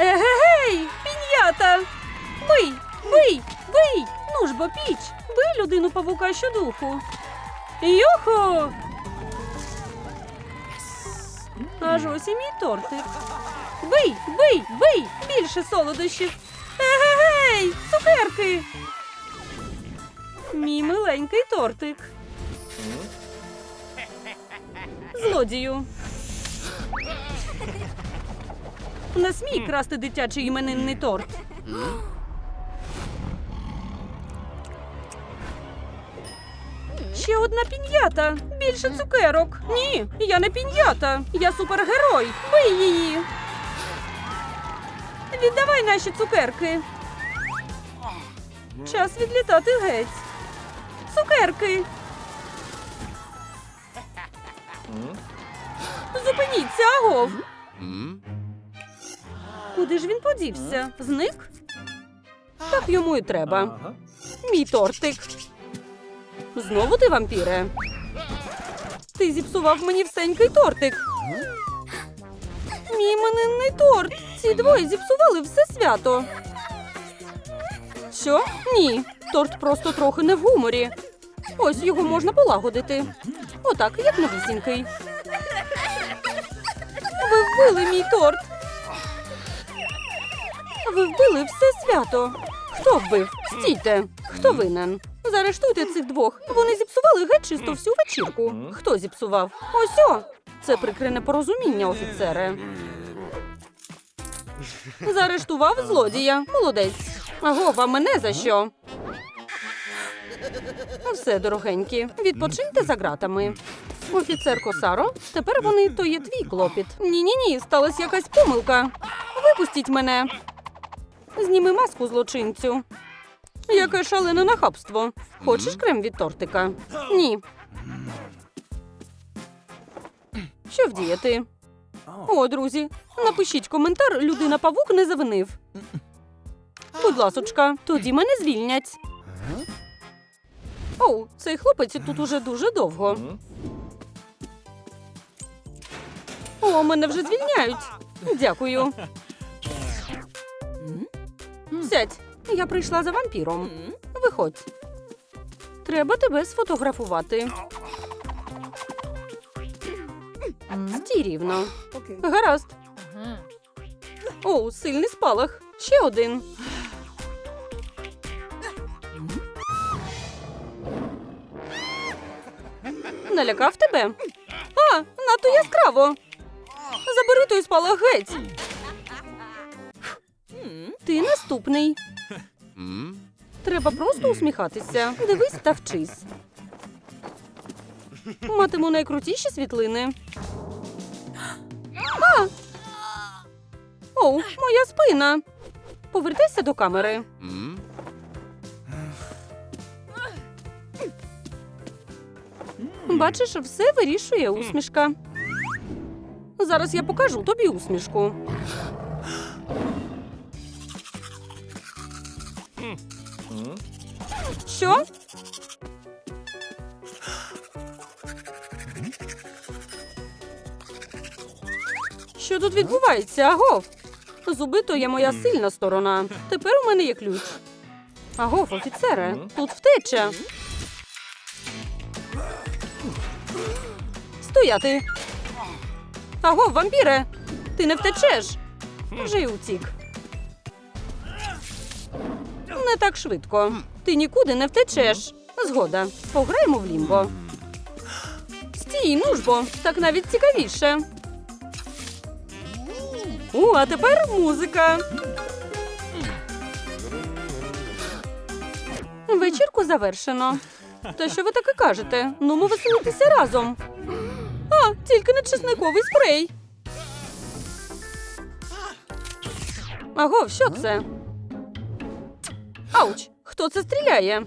Егегей! Пінята! Бий! Бий! Бий! Ну ж бо піч! Бий людину павука щодуху! Йохо! Аж ось і мій тортик. Бий! Бий! Бий! Більше солодощів! Егегей! Цукерки! Мій миленький тортик. Злодію. Не смій красти дитячий іменинний торт. Ще одна пін'ята. Більше цукерок. Ні, я не пін'ята. Я супергерой. Бий її. Віддавай наші цукерки. Час відлітати геть. Цукерки. Зупиніться, агов. Куди ж він подівся? Зник? Так йому і треба. Мій тортик. Знову ти вампіре? Ти зіпсував мені всенький тортик. Мій іменинний торт. Ці двоє зіпсували все свято. Що? Ні. Торт просто трохи не в гуморі. Ось його можна полагодити. Отак, як новісінький. Ви вбили мій торт. Ви вбили все свято. Хто вбив? Стійте. Хто винен? Заарештуйте цих двох. Вони зіпсували геть чисто всю вечірку. Хто зіпсував? Ось о! Це прикре непорозуміння, офіцере. Заарештував злодія. Молодець. Агов, а мене за що? Все, дорогенькі, відпочиньте за ґратами. Офіцер Косаро, тепер вони то є твій клопіт. Ні, ні, ні, сталася якась помилка. Випустіть мене. Зніми маску злочинцю. Яке шалене нахабство. Хочеш крем від тортика? Ні. Що вдіяти? О, друзі, напишіть коментар, людина павук не завинив. Будь ласочка, тоді мене звільнять. Оу, цей хлопець тут уже дуже довго. О, мене вже звільняють. Дякую. Сядь, я прийшла за вампіром. Виходь. Треба тебе сфотографувати. Стій рівно. Гаразд. О, сильний спалах. Ще один. Налякав тебе? А, надто яскраво. Забери той спалах геть. Наступний. Треба просто усміхатися. Дивись та вчись. Матиму найкрутіші світлини. А! Оу, моя спина. Повертайся до камери. Бачиш, все вирішує усмішка. Зараз я покажу тобі усмішку. Що? Що тут відбувається, агов? Зуби то є моя сильна сторона. Тепер у мене є ключ. Агов, офіцере, тут втеча. Стояти. Агов, вампіре! Ти не втечеш. Вже й утік. Не так швидко. Ти нікуди не втечеш. Згода. Пограємо в лімбо. Стій, ну ж бо, так навіть цікавіше. О, а тепер музика. Вечірку завершено. Та що ви таке кажете? Ну, ми веселитися разом. А, тільки не чесниковий спрей. Агов, що це? Ауч, хто це стріляє?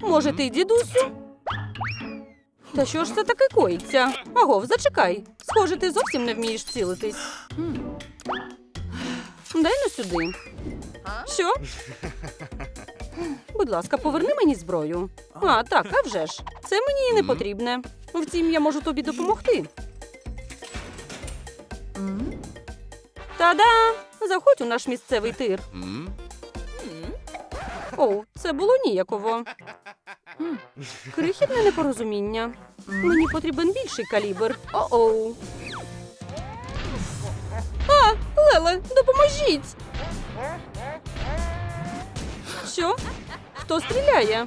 Може, ти, дідусю? Та що ж це таке коїться? Агов, зачекай. Схоже, ти зовсім не вмієш цілитись. Дай ну сюди. Що? Будь ласка, поверни мені зброю. А, так, а вже ж. Це мені і не потрібне. Втім, я можу тобі допомогти. Та-да! Заходь у наш місцевий тир. Оу, це було ніяково. М, Крихітне непорозуміння. Мені потрібен більший калібр. О-оу. А, Леле, допоможіть. Що? Хто стріляє?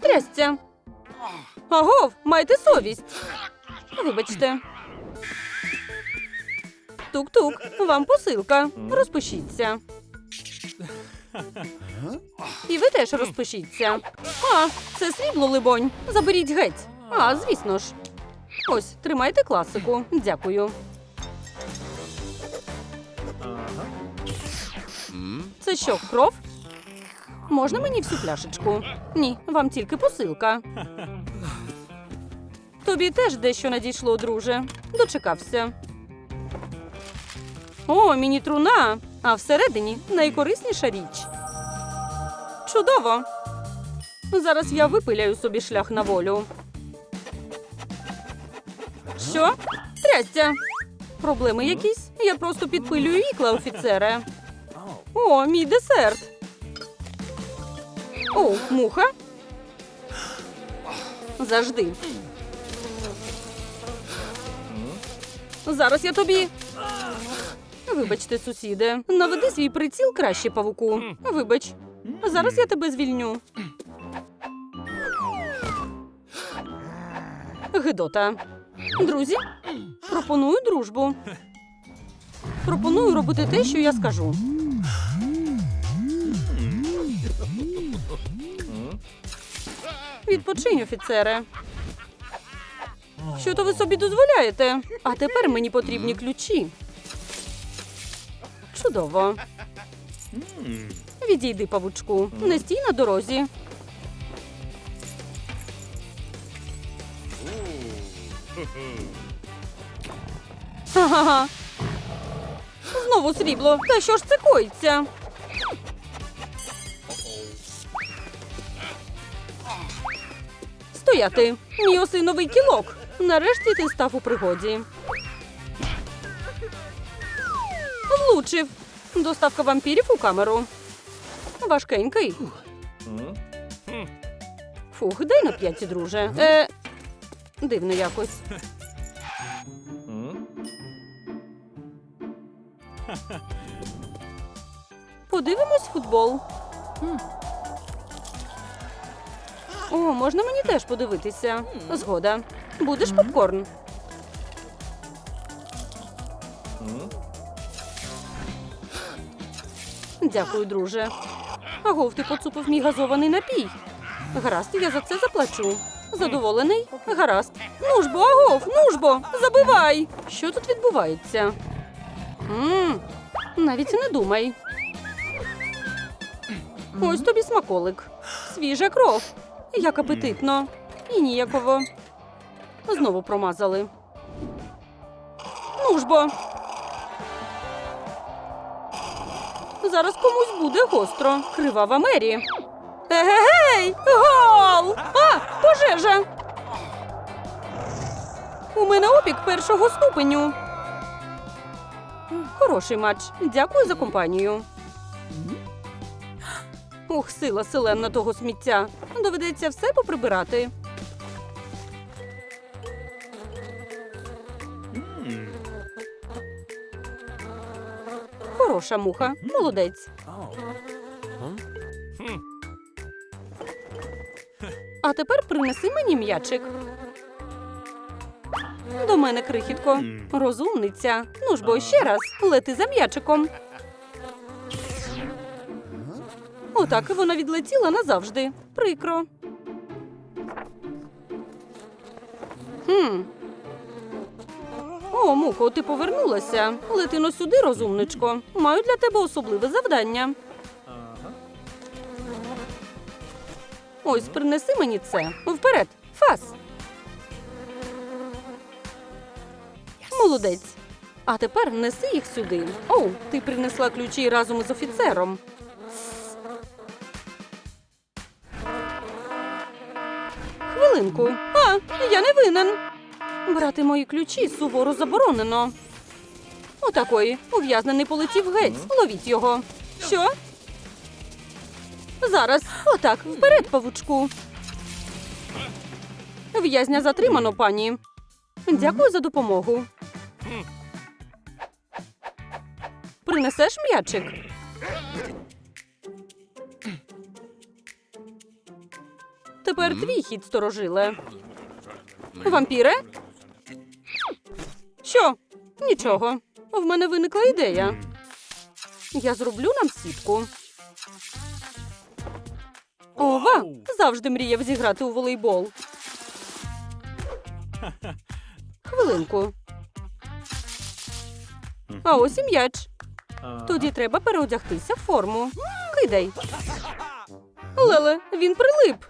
Трясця. Агов, майте совість. Вибачте. Тук-тук, вам посилка. Розпишіться. І ви теж розпишіться. А, це срібло, либонь. Заберіть геть. А, звісно ж. Ось, тримайте класику. Дякую. Це що, кров? Можна мені всю пляшечку? Ні, вам тільки посилка. Тобі теж дещо надійшло, друже. Дочекався. О, міні-труна. А всередині найкорисніша річ. Чудово. Зараз я випиляю собі шлях на волю. Що? Трястя. Проблеми якісь? Я просто підпилюю ікла, офіцере. О, мій десерт. О, муха. Завжди. Зараз я тобі. Вибачте, сусіде. Наведи свій приціл краще павуку. Вибач. Зараз я тебе звільню. Гидота. Друзі, пропоную дружбу. Пропоную робити те, що я скажу. Відпочинь, офіцере. Що то ви собі дозволяєте? А тепер мені потрібні ключі. Чудово. Відійди, павучку. Не стій на дорозі. Знову срібло. Та що ж це коїться? Стояти. Мій осиновий кілок. Нарешті ти став у пригоді. Влучив. Доставка вампірів у камеру. Важкенький. Фух, дай на п'яті, друже. Е, дивно якось. Подивимось футбол. О, можна мені теж подивитися. Згода. Будеш попкорн. Дякую, друже. Агов, ти поцупив мій газований напій. Гаразд, я за це заплачу. Задоволений? Гаразд. Ну ж бо, агов, ну забивай. Що тут відбувається? Мм, навіть не думай. Ось тобі смаколик. Свіжа кров. Як апетитно. І ніяково. Знову промазали. Ну ж бо. Зараз комусь буде гостро. Кривава Мері. Егегей! Гол! А, пожежа! У мене опік першого ступеню. Хороший матч. Дякую за компанію. Ух, сила селенна того сміття. Доведеться все поприбирати. Хороша муха, молодець. А тепер принеси мені м'ячик. До мене, крихітко. Розумниця. Ну ж бо ще раз, лети за м'ячиком. Отак вона відлетіла назавжди. Прикро. Хм. О, мухо, ти повернулася. Летино сюди, розумничко. Маю для тебе особливе завдання. Ось, принеси мені це. Вперед, фас. Молодець. А тепер неси їх сюди. Оу, ти принесла ключі разом із офіцером. Хвилинку. А, я не винен. Брати мої ключі суворо заборонено. Отакої. Ув'язнений полетів геть. Ловіть його. Що? Зараз. Отак. Вперед, павучку. В'язня затримано, пані. Дякую за допомогу. Принесеш м'ячик? Тепер твій хід сторожиле. Вампіре? Що? Нічого. В мене виникла ідея. Я зроблю нам сітку. Ова! Завжди мріяв зіграти у волейбол. Хвилинку. А ось і м'яч. Тоді треба переодягтися в форму. Кидай. Леле, він прилип.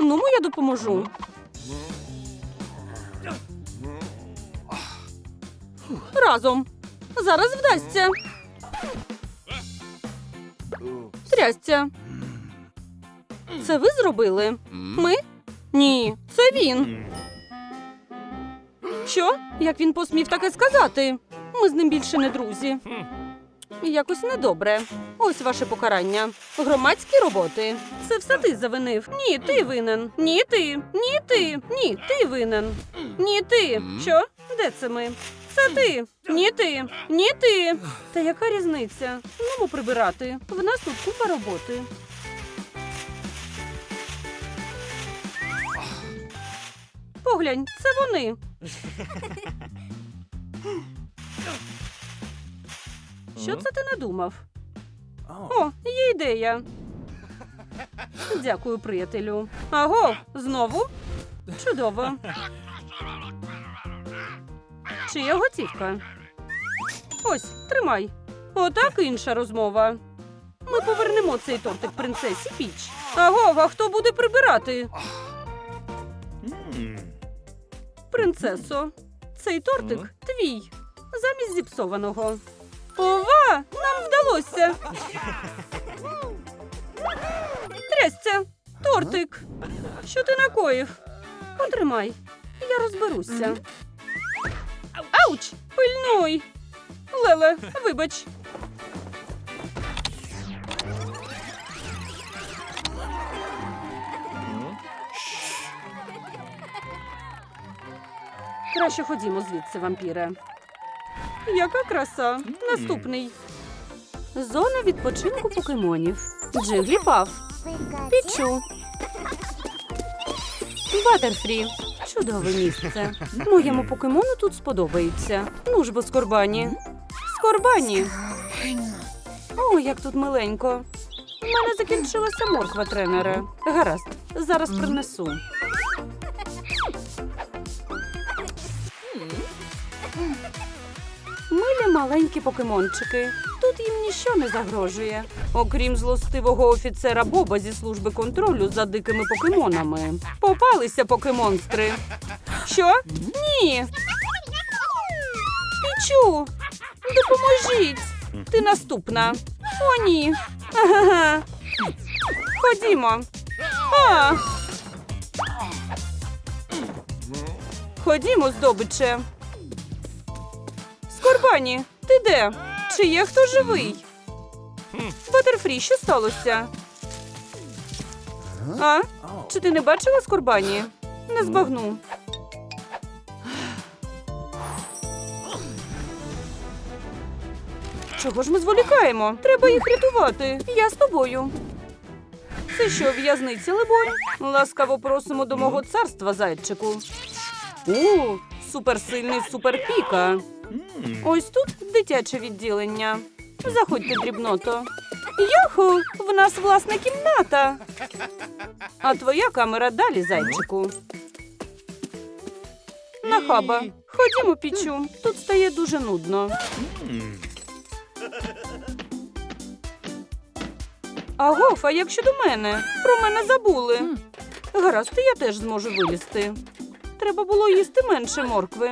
Ну, я допоможу. Разом. Зараз вдасться. Трясця. Це ви зробили? Ми? Ні, це він. Що? Як він посмів таке сказати? Ми з ним більше не друзі. Якось недобре. Ось ваше покарання. Громадські роботи. Це все ти завинив. Ні, ти винен. Ні, ти. Ні, ти. Ні, ти винен. Ні, ти. Що? Де це ми? Це ти. Ні, ти. Ні, ти. Та яка різниця? Ну, прибирати. В нас тут купа роботи. Поглянь, це вони. Що це ти надумав? О, є ідея. Дякую, приятелю. Аго, знову? Чудово. Чия готівка? Ось, тримай. Отак інша розмова. Ми повернемо цей тортик принцесі Піч. Аго, а хто буде прибирати? Принцесо, цей тортик твій. Замість зіпсованого. Ова! Нам вдалося. Трясця! Тортик! Що ти накоїв? Потримай, я розберуся. Ауч! Пильнуй! Леле, вибач. Краще ходімо звідси, вампіре. Яка краса! Наступний. Зона відпочинку покемонів. Джигліпав. Пічу. Батерфрі. Чудове місце. Моєму покемону тут сподобається. Ну ж бо скорбані. Скорбані. О, як тут миленько. У мене закінчилася морква, тренере. Гаразд, зараз принесу. Маленькі покемончики. Тут їм ніщо не загрожує. Окрім злостивого офіцера Боба зі служби контролю за дикими покемонами. Попалися покемонстри. Що? Ні. Пічу! Допоможіть! Ти наступна. О, ні. Ходімо. А. Ходімо, здобиче. Скорбані, ти де? Чи є хто живий? Батерфрі, що сталося? А? Чи ти не бачила Скорбані? Не збагну. Чого ж ми зволікаємо? Треба їх рятувати. Я з тобою. Це що, в'язниця, либонь? Ласкаво просимо до мого царства, зайчику. О, суперсильний суперпіка. Ось тут дитяче відділення. Заходьте, дрібното. Юху, в нас власна кімната. А твоя камера далі, зайчику. Нахаба. Ходімо, пічу. Тут стає дуже нудно. Агоф, а як щодо мене? Про мене забули. Гаразд, я теж зможу вилізти. Треба було їсти менше моркви.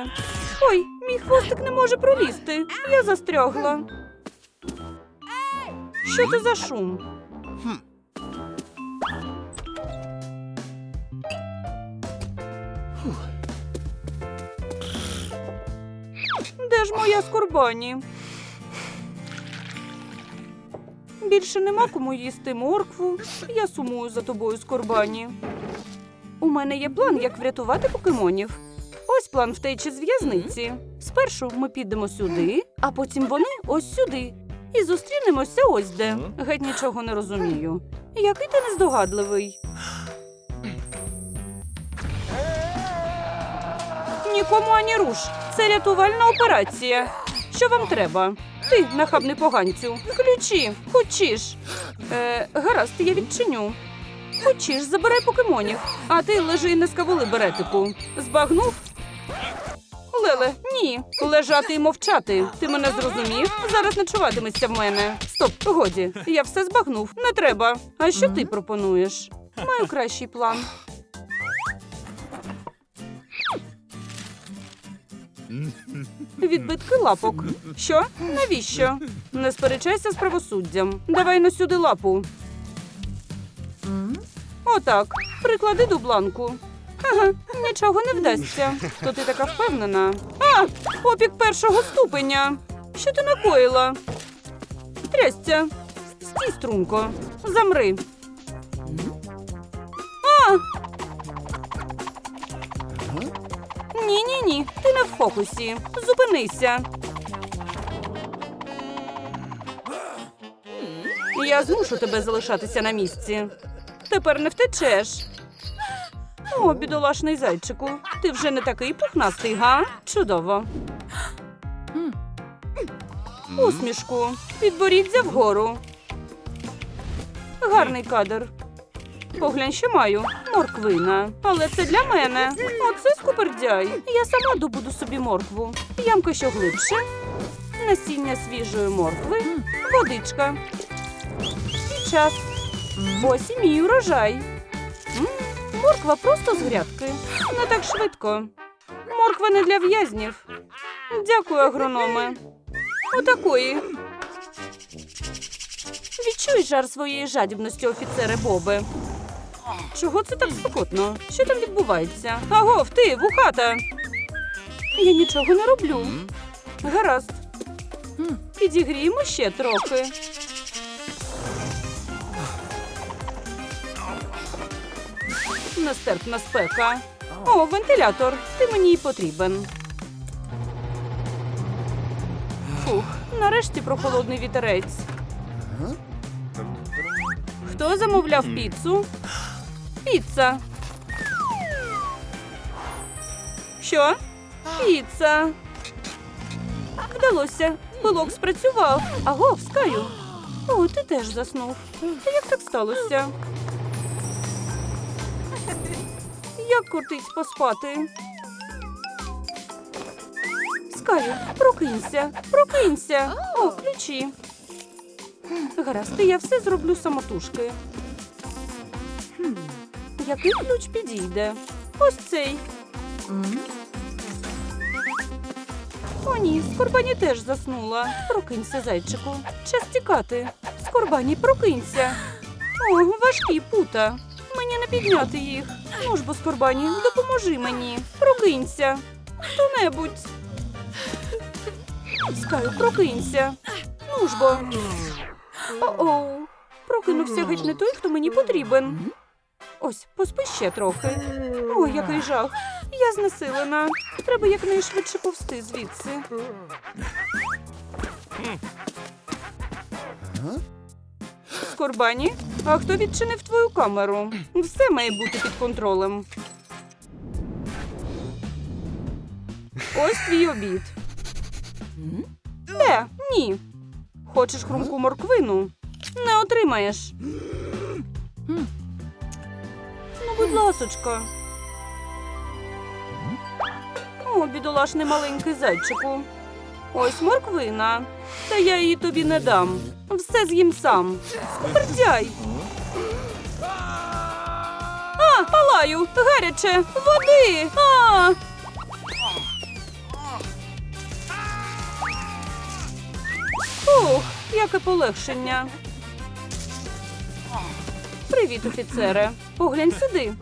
Ой, мій хвостик не може пролізти. Я застрягла. Що це за шум? Де ж моя скорбані? Більше нема кому їсти моркву. Я сумую за тобою, скорбані. У мене є план, як врятувати покемонів. Ось план втечі з в'язниці. Спершу ми підемо сюди, а потім вони ось сюди. І зустрінемося ось де. Геть нічого не розумію. Який ти нездогадливий. Нікому ані руш. Це рятувальна операція. Що вам треба? Ти, нахабний поганцю. Ключі, хочеш. Е, гаразд, я відчиню. Хочеш, забирай покемонів. А ти лежи і не скавули беретику. Збагнув? Леле, ні. Лежати і мовчати. Ти мене зрозумів? Зараз ночуватимешся в мене. Стоп, годі. Я все збагнув. Не треба. А що ти пропонуєш? Маю кращий план. Відбитки лапок. Що? Навіщо? Не сперечайся з правосуддям. Давай на сюди лапу. Отак. Приклади до бланку. Ага, нічого не вдасться. То ти така впевнена. А! Опік першого ступеня. Що ти накоїла? Трясця. Стій, струнко. Замри. А! Ні, ні, ні. Ти не в фокусі. Зупинися. Я змушу тебе залишатися на місці. Тепер не втечеш. О, бідолашний зайчику. Ти вже не такий пухнастий, га? Чудово. Усмішку. Підборіддя вгору. Гарний кадр. Поглянь, що маю. Морквина. Але це для мене. Оце скупердяй. Я сама добуду собі моркву. Ямка що глибше. Насіння свіжої моркви. Водичка. І час. Ось і мій урожай. Морква просто з грядки. Не так швидко. Морква не для в'язнів. Дякую, агрономе. Отакої. Відчуй жар своєї жадібності, офіцере Боби. Чого це так спокотно? Що там відбувається? Агов, ти, вухата! Я нічого не роблю. Гаразд. Підігріємо ще трохи. Нестерпна спека. О, вентилятор. Ти мені й потрібен. Фух, нарешті прохолодний вітерець. Хто замовляв піцу? Піца. Що? Піца. Вдалося. Пилок спрацював. Аго, скаю. О, ти теж заснув. Як так сталося? Як кортить поспати? Скаю, прокинься, прокинься. О, ключі. Гаразд, я все зроблю самотужки. Який ключ підійде? Ось цей. О, ні, Скорбані теж заснула. Прокинься, зайчику. Час тікати. Скорбані, прокинься. О, важкі пута. Мені не підняти їх. Ну ж бо, допоможи мені. Прокинься. Хто-небудь. Скаю, прокинься. Ну ж бо. О-оу. Прокинувся геть не той, хто мені потрібен. Ось, поспи ще трохи. Ой, який жах. Я знесилена. Треба якнайшвидше повсти звідси. Скорбані, а хто відчинив твою камеру? Все має бути під контролем. Ось твій обід. Де? Ні. Хочеш хрумку морквину? Не отримаєш. Ну, будь ласочка. О, бідолашний маленький зайчику. Ось морквина. Та я її тобі не дам. Все з'їм сам. Скупердяй. А, палаю, гаряче, води. А! Ух, яке полегшення. Привіт, офіцере. Поглянь сюди.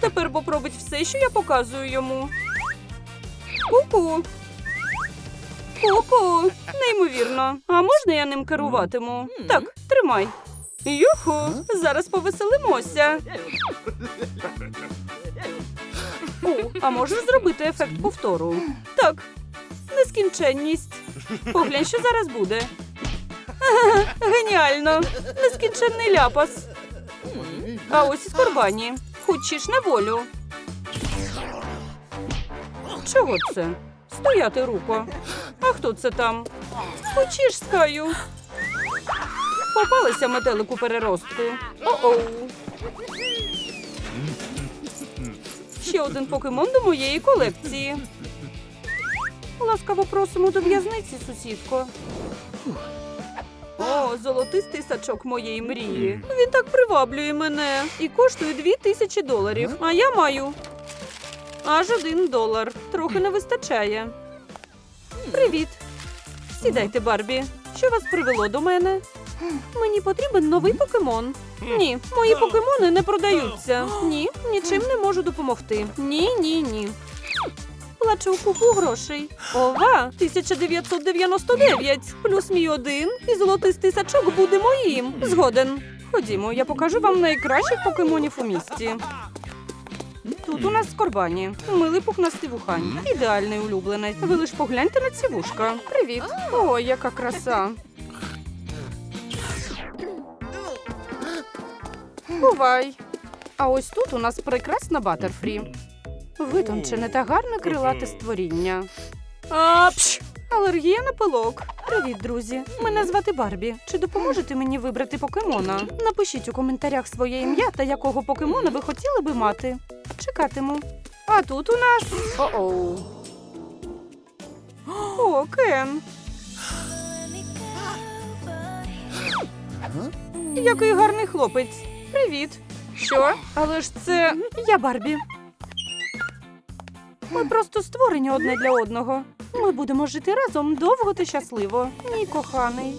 Тепер Боб все, що я показую йому. Ку-ку. Ку-ку. Неймовірно. А можна я ним керуватиму? Так, тримай. Юху, зараз повеселимося. О, а можеш зробити ефект повтору? Так, нескінченність. Поглянь, що зараз буде. Геніально! Нескінченний ляпас. А ось і скорбані. Хочеш на волю. Чого це? Стояти, руко. А хто це там? Хочеш. Попалися метелику переростку. О-оу. Ще один покемон до моєї колекції. Ласкаво просимо до в'язниці, сусідко. О, золотистий сачок моєї мрії. Він так приваблює мене і коштує дві тисячі доларів. А я маю аж один долар. Трохи не вистачає. Привіт. Сідайте, Барбі. Що вас привело до мене? Мені потрібен новий покемон. Ні, мої покемони не продаються. Ні, нічим не можу допомогти. Ні, ні, ні. Плачу купу грошей. Ова, 1999. Плюс мій один і золотистий сачок буде моїм. Згоден. Ходімо, я покажу вам найкращих покемонів у місті. Тут у нас скорбані. Милий пухнастий вухань. Ідеальний улюбленець. Ви лиш погляньте на ці вушка. Привіт. О, яка краса. Бувай. А ось тут у нас прекрасна Батерфрі. Витончене та гарне крилате створіння. Апш! Алергія на пилок. Привіт, друзі. Мене звати Барбі. Чи допоможете мені вибрати покемона? Напишіть у коментарях своє ім'я та якого покемона ви хотіли би мати. Чекатиму. А тут у нас. О-оу. О, Кен. Який гарний хлопець. Привіт. Що? Але ж це я Барбі. Ми просто створені одне для одного. Ми будемо жити разом довго та щасливо. Мій коханий.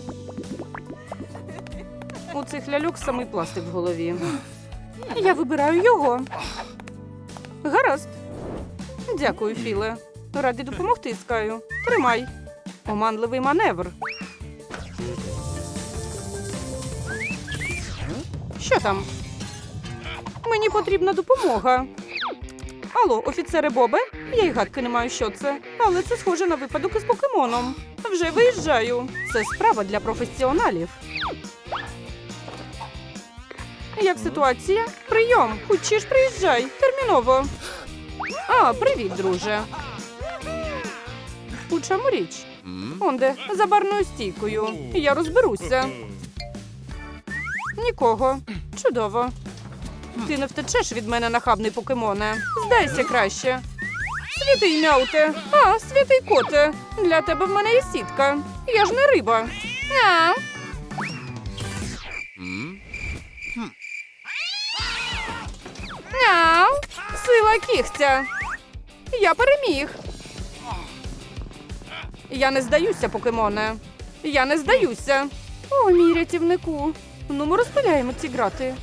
У цих ляльок самий пластик в голові. Я вибираю його. Гаразд. Дякую, Філе. Раді допомогти, Скаю. Тримай. Оманливий маневр. Що там? Мені потрібна допомога. Алло, офіцере Бобе? Я й гадки не маю, що це. Але це схоже на випадок із покемоном. Вже виїжджаю. Це справа для професіоналів. Як ситуація? Прийом. Хочеш приїжджай. Терміново. А, привіт, друже. У чому річ? Онде, за барною стійкою. Я розберуся. Нікого. Чудово. Ти не втечеш від мене, нахабний покемоне. Здайся краще. Святий мяуте. А, святий коте. Для тебе в мене є сітка. Я ж не риба. А. Мяу. Сила кігтя. Я переміг. Я не здаюся, покемоне. Я не здаюся. О, мій рятівнику. Ну, ми розпиляємо ці грати.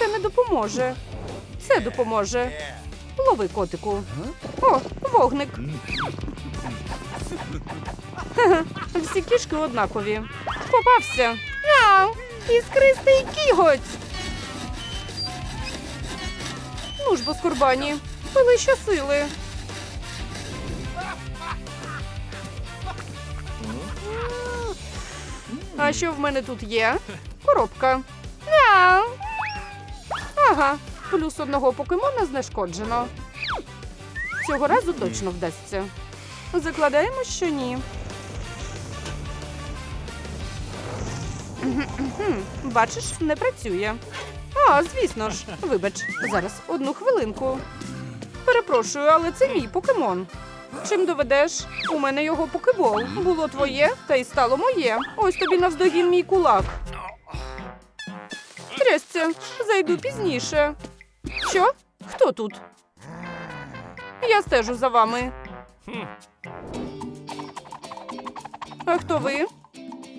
Це не допоможе. Це допоможе. Лови котику. О, вогник. Всі кішки однакові. Попався. Мяу! Іскристий кіготь. Ну ж бо скорбані. Пили щосили. А що в мене тут є? Коробка. Мяу. Ага, плюс одного покемона знешкоджено. Цього разу точно вдасться. Закладаємо, що ні. Бачиш, не працює. А, звісно ж. Вибач, зараз одну хвилинку. Перепрошую, але це мій покемон. Чим доведеш? У мене його покебол. Було твоє, та й стало моє. Ось тобі навздогін мій кулак. Трясця, зайду пізніше. Що? Хто тут? Я стежу за вами. А хто ви?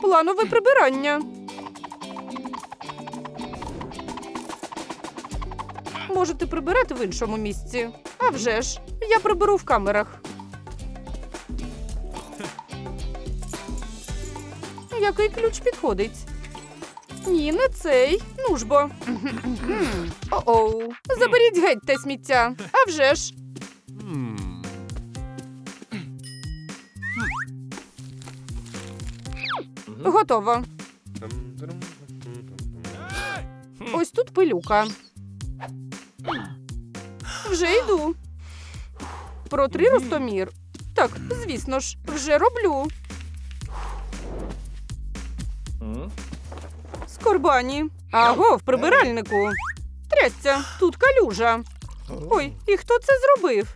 Планове прибирання. можете прибирати в іншому місці. А вже ж, я приберу в камерах. Який ключ підходить? Ні, не цей. Ну ж. О-оу. Заберіть геть те сміття. А вже ж. Готово. Ось тут пилюка. Вже йду. Протри ростомір. Так, звісно ж, вже роблю. Скорбані. Аго, в прибиральнику. Трясця, тут калюжа. Ой, і хто це зробив?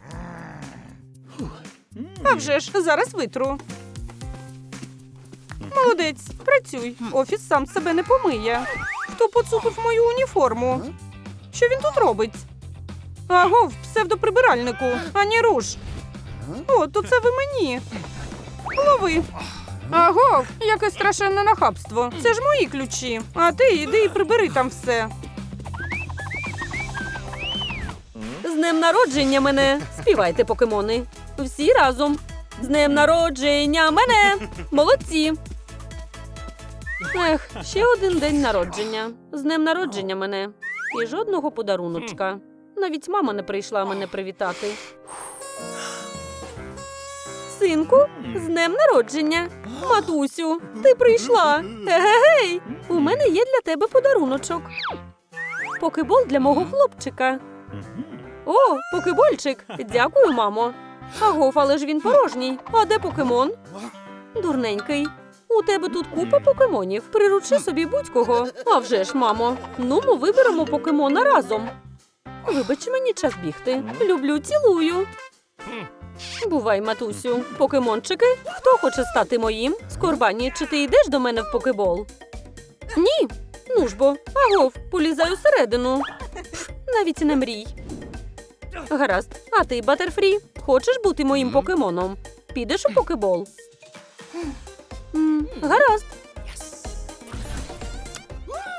А вже ж, зараз витру. Молодець, працюй. Офіс сам себе не помиє. Хто поцупив мою уніформу? Що він тут робить? Аго, в псевдоприбиральнику, ані руш. О, то це ви мені. Лови. Аго, яке страшенне нахабство. Це ж мої ключі. А ти йди і прибери там все. З днем народження мене. Співайте, покемони. Всі разом. З днем народження мене. Молодці. Ех, ще один день народження. З днем народження мене. І жодного подаруночка. Навіть мама не прийшла мене привітати. Синку, з днем народження. Матусю, ти прийшла. Егегей! У мене є для тебе подаруночок. Покебол для мого хлопчика. О, покебольчик. Дякую, мамо. Агов, але ж він порожній. А де покемон? Дурненький. У тебе тут купа покемонів. Приручи собі будь-кого. А вже ж, мамо. Ну, ми виберемо покемона разом. Вибач мені час бігти. Люблю, цілую. Бувай, матусю. Покемончики, хто хоче стати моїм? Скорбані, чи ти йдеш до мене в покебол? Ні. Ну ж бо, агов, полізай усередину. Пф, навіть не мрій. Гаразд, а ти, Батерфрі, хочеш бути моїм покемоном? Підеш у покебол? М, гаразд.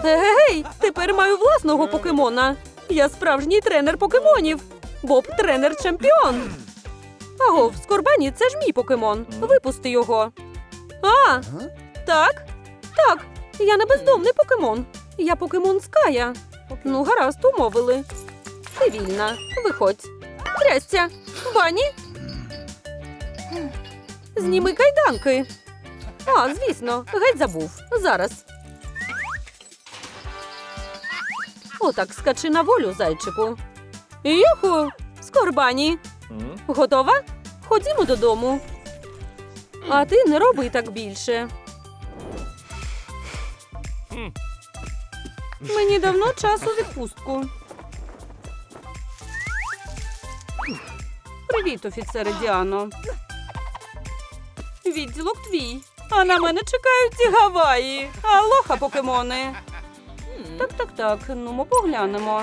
Егегей, тепер маю власного покемона. Я справжній тренер покемонів. Боб тренер чемпіон. Агов, Скорбані, це ж мій покемон. Випусти його. А, так? Так, я не бездомний покемон. Я покемон Ская. Ну, гаразд, умовили. Ти вільна. Виходь. Трясця. Бані. Зніми кайданки. А, звісно, геть забув. Зараз. Отак скачи на волю, зайчику. Юху! Скорбані. Готова? Ходімо додому. А ти не роби так більше. Мені давно час у відпустку. Привіт, офіцере Діано. Відділок твій. А на мене чекають ці Гаваї. Алоха, покемони. Так, так, так. Ну, ми поглянемо.